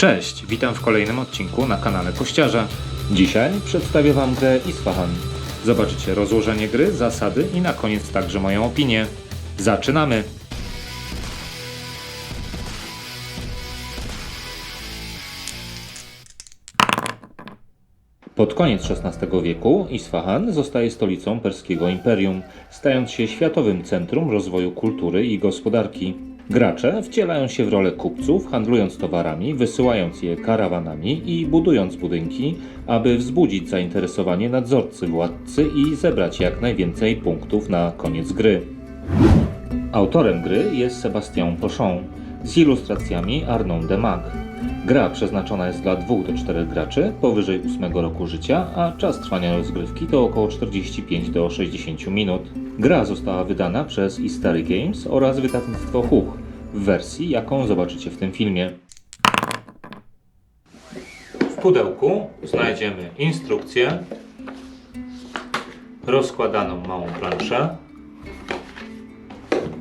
Cześć, witam w kolejnym odcinku na kanale Kościarza. Dzisiaj przedstawię Wam grę Isfahan. Zobaczycie rozłożenie gry, zasady i na koniec także moją opinię. Zaczynamy! Pod koniec XVI wieku Isfahan zostaje stolicą perskiego imperium, stając się światowym centrum rozwoju kultury i gospodarki. Gracze wcielają się w rolę kupców, handlując towarami, wysyłając je karawanami i budując budynki, aby wzbudzić zainteresowanie nadzorcy władcy i zebrać jak najwięcej punktów na koniec gry. Autorem gry jest Sebastian Pochon z ilustracjami Arnaud Demac. Gra przeznaczona jest dla 2 do 4 graczy powyżej 8 roku życia, a czas trwania rozgrywki to około 45 do 60 minut. Gra została wydana przez Istary Games oraz wydawnictwo Huch w wersji, jaką zobaczycie w tym filmie. W pudełku znajdziemy instrukcję, rozkładaną małą planszę,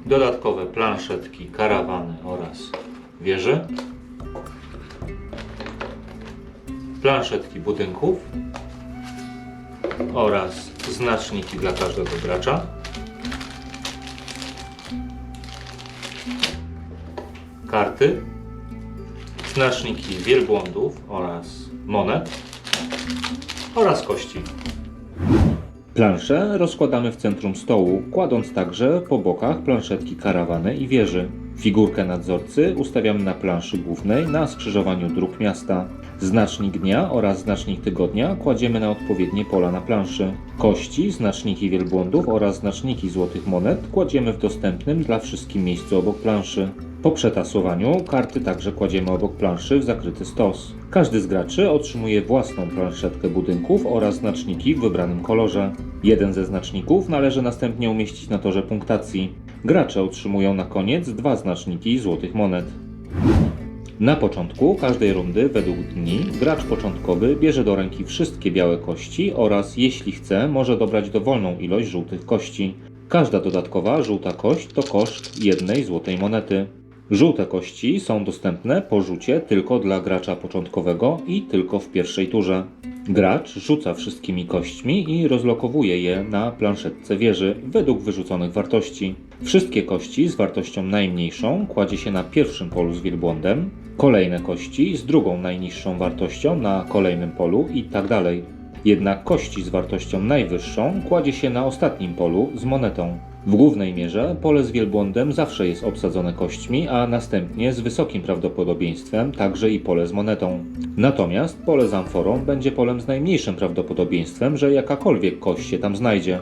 dodatkowe planszetki, karawany oraz wieży, planszetki budynków oraz znaczniki dla każdego gracza. Karty, znaczniki wielbłądów oraz monet oraz kości. Plansze rozkładamy w centrum stołu, kładąc także po bokach planszetki karawany i wieży. Figurkę nadzorcy ustawiamy na planszy głównej na skrzyżowaniu dróg miasta. Znacznik dnia oraz znacznik tygodnia kładziemy na odpowiednie pola na planszy. Kości, znaczniki wielbłądów oraz znaczniki złotych monet kładziemy w dostępnym dla wszystkim miejscu obok planszy. Po przetasowaniu karty także kładziemy obok planszy w zakryty stos. Każdy z graczy otrzymuje własną planszetkę budynków oraz znaczniki w wybranym kolorze. Jeden ze znaczników należy następnie umieścić na torze punktacji. Gracze otrzymują na koniec dwa znaczniki złotych monet. Na początku każdej rundy według dni gracz początkowy bierze do ręki wszystkie białe kości oraz jeśli chce może dobrać dowolną ilość żółtych kości. Każda dodatkowa żółta kość to koszt jednej złotej monety. Żółte kości są dostępne po rzucie tylko dla gracza początkowego i tylko w pierwszej turze. Gracz rzuca wszystkimi kośćmi i rozlokowuje je na planszetce wieży według wyrzuconych wartości. Wszystkie kości z wartością najmniejszą kładzie się na pierwszym polu z wielbłądem, kolejne kości z drugą najniższą wartością na kolejnym polu i tak dalej. Jednak kości z wartością najwyższą kładzie się na ostatnim polu z monetą. W głównej mierze pole z wielbłądem zawsze jest obsadzone kośćmi, a następnie z wysokim prawdopodobieństwem także i pole z monetą. Natomiast pole z amforą będzie polem z najmniejszym prawdopodobieństwem, że jakakolwiek kość się tam znajdzie.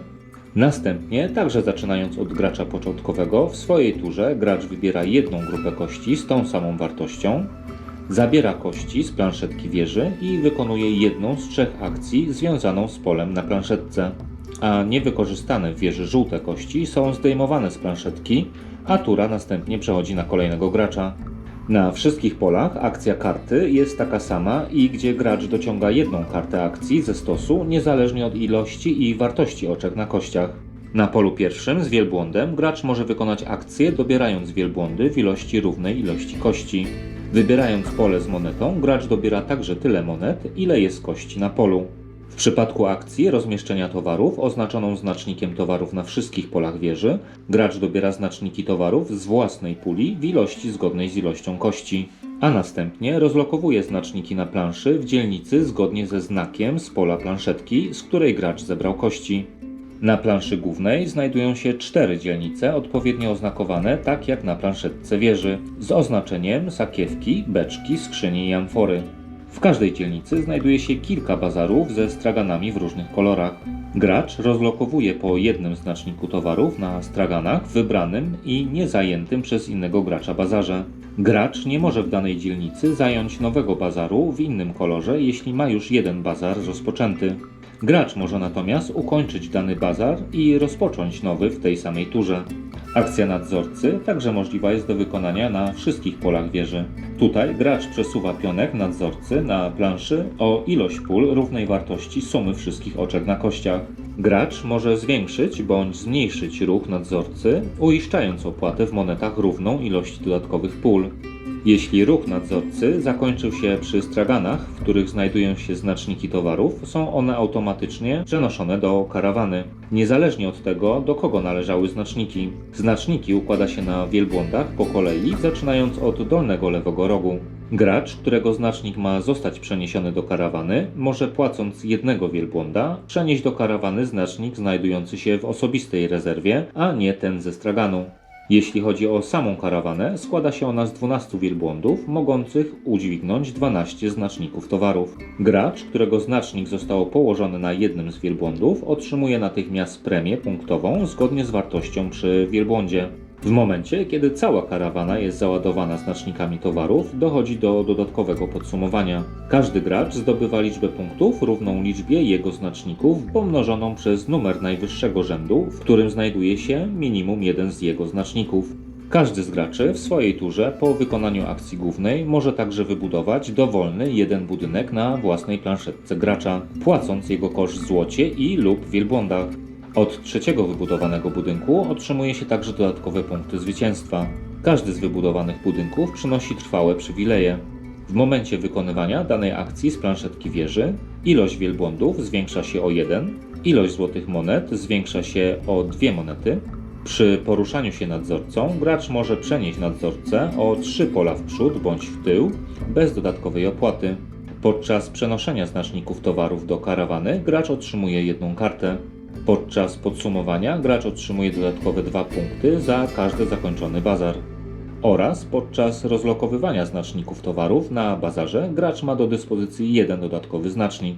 Następnie, także zaczynając od gracza początkowego, w swojej turze gracz wybiera jedną grupę kości z tą samą wartością, zabiera kości z planszetki wieży i wykonuje jedną z trzech akcji związaną z polem na planszetce. A niewykorzystane w wieży żółte kości są zdejmowane z planszetki, a tura następnie przechodzi na kolejnego gracza. Na wszystkich polach akcja karty jest taka sama i gdzie gracz dociąga jedną kartę akcji ze stosu, niezależnie od ilości i wartości oczek na kościach. Na polu pierwszym z wielbłądem gracz może wykonać akcję dobierając wielbłądy w ilości równej ilości kości. Wybierając pole z monetą, gracz dobiera także tyle monet, ile jest kości na polu. W przypadku akcji rozmieszczenia towarów oznaczoną znacznikiem towarów na wszystkich polach wieży, gracz dobiera znaczniki towarów z własnej puli w ilości zgodnej z ilością kości, a następnie rozlokowuje znaczniki na planszy w dzielnicy zgodnie ze znakiem z pola planszetki, z której gracz zebrał kości. Na planszy głównej znajdują się cztery dzielnice odpowiednio oznakowane tak jak na planszetce wieży, z oznaczeniem sakiewki, beczki, skrzyni i amfory. W każdej dzielnicy znajduje się kilka bazarów ze straganami w różnych kolorach. Gracz rozlokowuje po jednym znaczniku towarów na straganach wybranym i niezajętym przez innego gracza bazarze. Gracz nie może w danej dzielnicy zająć nowego bazaru w innym kolorze, jeśli ma już jeden bazar rozpoczęty. Gracz może natomiast ukończyć dany bazar i rozpocząć nowy w tej samej turze. Akcja nadzorcy także możliwa jest do wykonania na wszystkich polach wieży. Tutaj gracz przesuwa pionek nadzorcy na planszy o ilość pól równej wartości sumy wszystkich oczek na kościach. Gracz może zwiększyć bądź zmniejszyć ruch nadzorcy, uiszczając opłatę w monetach równą ilości dodatkowych pól. Jeśli ruch nadzorcy zakończył się przy straganach, w których znajdują się znaczniki towarów, są one automatycznie przenoszone do karawany, niezależnie od tego, do kogo należały znaczniki. Znaczniki układa się na wielbłądach po kolei, zaczynając od dolnego lewego rogu. Gracz, którego znacznik ma zostać przeniesiony do karawany, może płacąc jednego wielbłąda, przenieść do karawany znacznik znajdujący się w osobistej rezerwie, a nie ten ze straganu. Jeśli chodzi o samą karawanę, składa się ona z 12 wielbłądów, mogących udźwignąć 12 znaczników towarów. Gracz, którego znacznik został położony na jednym z wielbłądów, otrzymuje natychmiast premię punktową zgodnie z wartością przy wielbłądzie. W momencie, kiedy cała karawana jest załadowana znacznikami towarów, dochodzi do dodatkowego podsumowania. Każdy gracz zdobywa liczbę punktów równą liczbie jego znaczników pomnożoną przez numer najwyższego rzędu, w którym znajduje się minimum jeden z jego znaczników. Każdy z graczy w swojej turze po wykonaniu akcji głównej może także wybudować dowolny jeden budynek na własnej planszetce gracza, płacąc jego koszt w złocie i lub wielbłądach. Od trzeciego wybudowanego budynku otrzymuje się także dodatkowe punkty zwycięstwa. Każdy z wybudowanych budynków przynosi trwałe przywileje. W momencie wykonywania danej akcji z planszetki wieży, ilość wielbłądów zwiększa się o 1, ilość złotych monet zwiększa się o 2 monety. Przy poruszaniu się nadzorcą gracz może przenieść nadzorcę o 3 pola w przód bądź w tył bez dodatkowej opłaty. Podczas przenoszenia znaczników towarów do karawany gracz otrzymuje jedną kartę. Podczas podsumowania gracz otrzymuje dodatkowe dwa punkty za każdy zakończony bazar. Oraz podczas rozlokowywania znaczników towarów na bazarze gracz ma do dyspozycji jeden dodatkowy znacznik.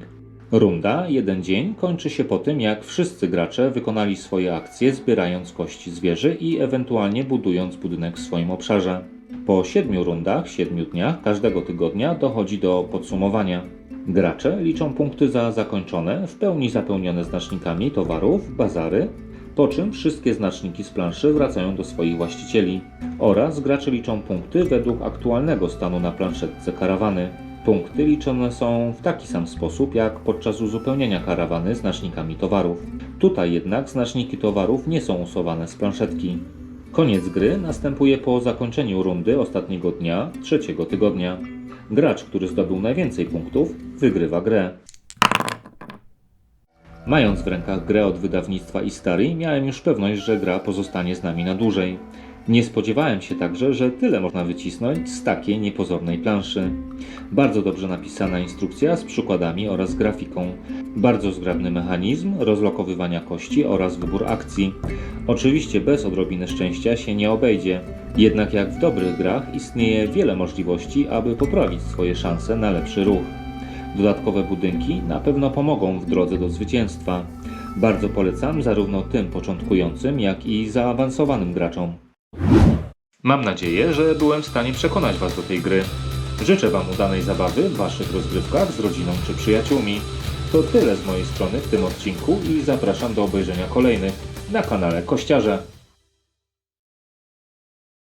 Runda, jeden dzień, kończy się po tym, jak wszyscy gracze wykonali swoje akcje, zbierając kości zwierzy i ewentualnie budując budynek w swoim obszarze. Po siedmiu rundach, siedmiu dniach każdego tygodnia dochodzi do podsumowania. Gracze liczą punkty za zakończone, w pełni zapełnione znacznikami towarów, bazary, po czym wszystkie znaczniki z planszy wracają do swoich właścicieli. Oraz gracze liczą punkty według aktualnego stanu na planszetce karawany. Punkty liczone są w taki sam sposób jak podczas uzupełniania karawany znacznikami towarów. Tutaj jednak znaczniki towarów nie są usuwane z planszetki. Koniec gry następuje po zakończeniu rundy ostatniego dnia trzeciego tygodnia. Gracz, który zdobył najwięcej punktów, wygrywa grę. Mając w rękach grę od wydawnictwa Istari, miałem już pewność, że gra pozostanie z nami na dłużej. Nie spodziewałem się także, że tyle można wycisnąć z takiej niepozornej planszy. Bardzo dobrze napisana instrukcja z przykładami oraz grafiką. Bardzo zgrabny mechanizm rozlokowywania kości oraz wybór akcji. Oczywiście bez odrobiny szczęścia się nie obejdzie. Jednak jak w dobrych grach istnieje wiele możliwości, aby poprawić swoje szanse na lepszy ruch. Dodatkowe budynki na pewno pomogą w drodze do zwycięstwa. Bardzo polecam zarówno tym początkującym, jak i zaawansowanym graczom. Mam nadzieję, że byłem w stanie przekonać Was do tej gry. Życzę Wam udanej zabawy w Waszych rozgrywkach z rodziną czy przyjaciółmi. To tyle z mojej strony w tym odcinku i zapraszam do obejrzenia kolejnych na kanale Kościarze.